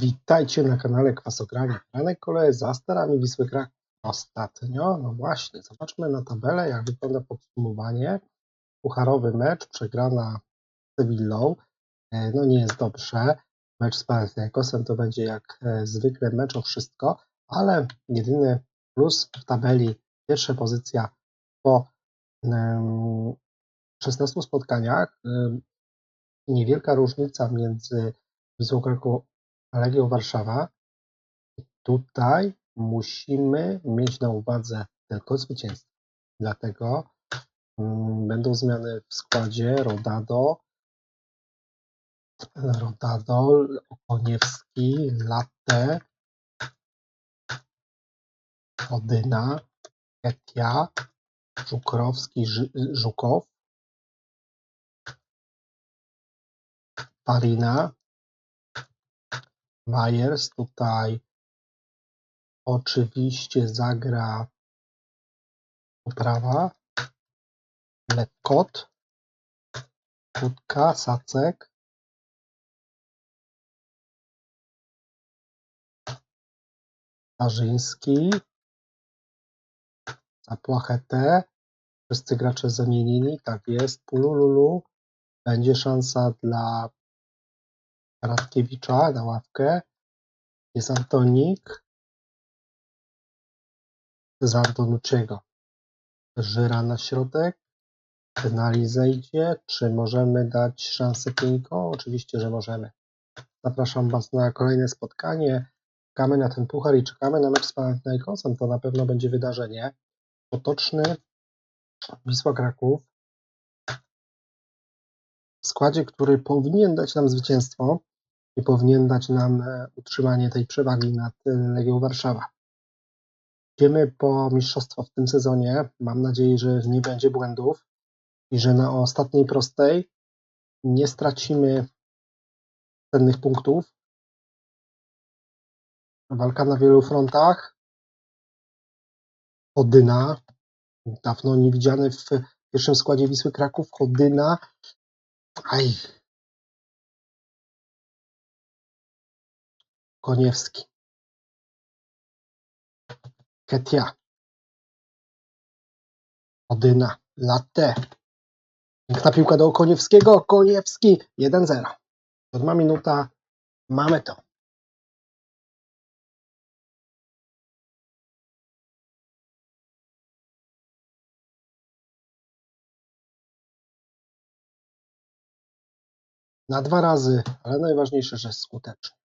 Witajcie na kanale Kwasogrania. Ranek Kole za starami Wisły Kraków. Ostatnio, no właśnie, zobaczmy na tabelę, jak wygląda podsumowanie. Pucharowy mecz, przegrana z Sevillą. E, No nie jest dobrze. Mecz z Panathinaikosem to będzie jak e, zwykle mecz o wszystko, ale jedyny plus w tabeli, pierwsza pozycja po em, 16 spotkaniach. Niewielka różnica między Wisłą Kraków a Legią Warszawa. I Tutaj musimy mieć na uwadze tylko zwycięstwo. Dlatego mm, będą zmiany w składzie Rodado, Rodado, Okoniewski, Latte, Odyna, Ketia, Żukrowski, Żukow, Farina, Majers. Tutaj oczywiście zagra poprawa, Lekkot, Kutka, Sacek, Starzyński, Zapłachetę. Wszyscy gracze zamienili, tak jest. Pulululu. Będzie szansa dla Radkiewicza na ławkę. Jest Antonik. Z Antonuczego. Żyra na środek. Denali zejdzie. Czy możemy dać szansę Pieńko? Oczywiście, że możemy. Zapraszam Was na kolejne spotkanie. Czekamy na ten puchar i czekamy na mecz z Panathinaikosem. To na pewno będzie wydarzenie. Potoczny Wisła Kraków w składzie, który powinien dać nam zwycięstwo i powinien dać nam e, utrzymanie tej przewagi nad e, Legią Warszawa. Idziemy po mistrzostwo w tym sezonie. Mam nadzieję, że nie będzie błędów i że na ostatniej prostej nie stracimy cennych punktów. Walka na wielu frontach. Chodyna, dawno niewidziany w pierwszym składzie Wisły Kraków. Chodyna. Aj. Koniewski. Ketia. Odyna. Latte. Piękna piłka do Koniewskiego. Koniewski. 1-0. Siódma minuta. Mamy to. Na dwa razy, ale najważniejsze, że skutecznie.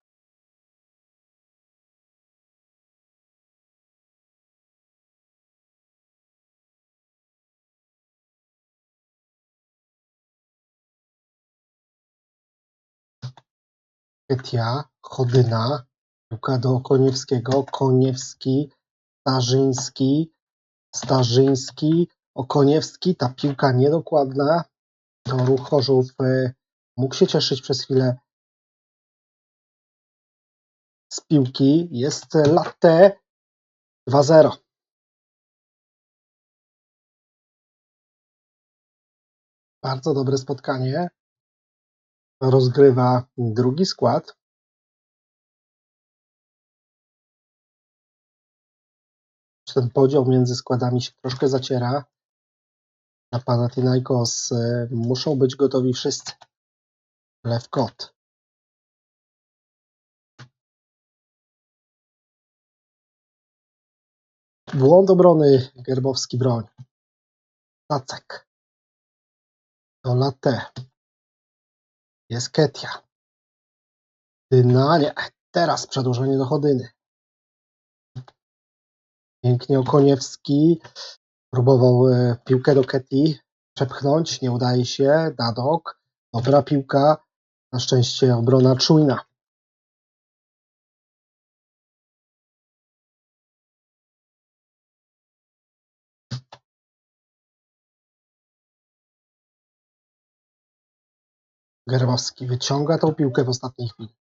Ketia, Chodyna, piłka do Koniewskiego, Koniewski, Starzyński, Starzyński, Okoniewski, ta piłka niedokładna, to ruch Chorzów y, mógł się cieszyć przez chwilę z piłki, jest Latte 2-0. Bardzo dobre spotkanie. Rozgrywa drugi skład. Ten podział między składami się troszkę zaciera. Na Panathinaikos y, muszą być gotowi wszyscy. Lewkot. Błąd obrony Gerbowski broń. Tacek. To Latte. Jest Ketia. Dyna, nie. Teraz przedłużenie do Chodyny. Pięknie Okoniewski. Próbował e, piłkę do Keti przepchnąć. Nie udaje się. Dadok. Dobra piłka. Na szczęście obrona czujna. Gerbowski wyciąga tą piłkę w ostatniej chwili.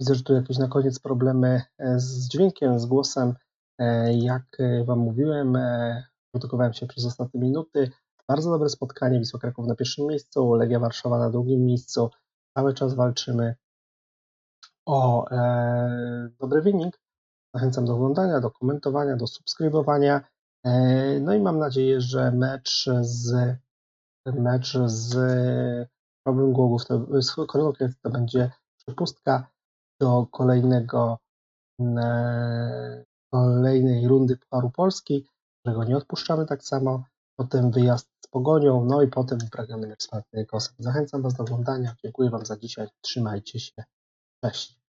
Widzę, że tu jakieś na koniec problemy e, z dźwiękiem, z głosem. E, Jak e, Wam mówiłem, produkowałem się przez ostatnie minuty. Bardzo dobre spotkanie. Wisła Kraków na pierwszym miejscu, Legia Warszawa na drugim miejscu. Cały czas walczymy o e, dobry wynik. Zachęcam do oglądania, do komentowania, do subskrybowania. E, No i mam nadzieję, że mecz z mecz z Problem Głogów, to, z to będzie przepustka do kolejnego e, kolejnej rundy Pucharu Polski, którego nie odpuszczamy tak samo. Potem wyjazd z Pogonią, no i potem upragniony mecz z Panathinaikosem. Zachęcam Was do oglądania. Dziękuję Wam za dzisiaj. Trzymajcie się. Cześć.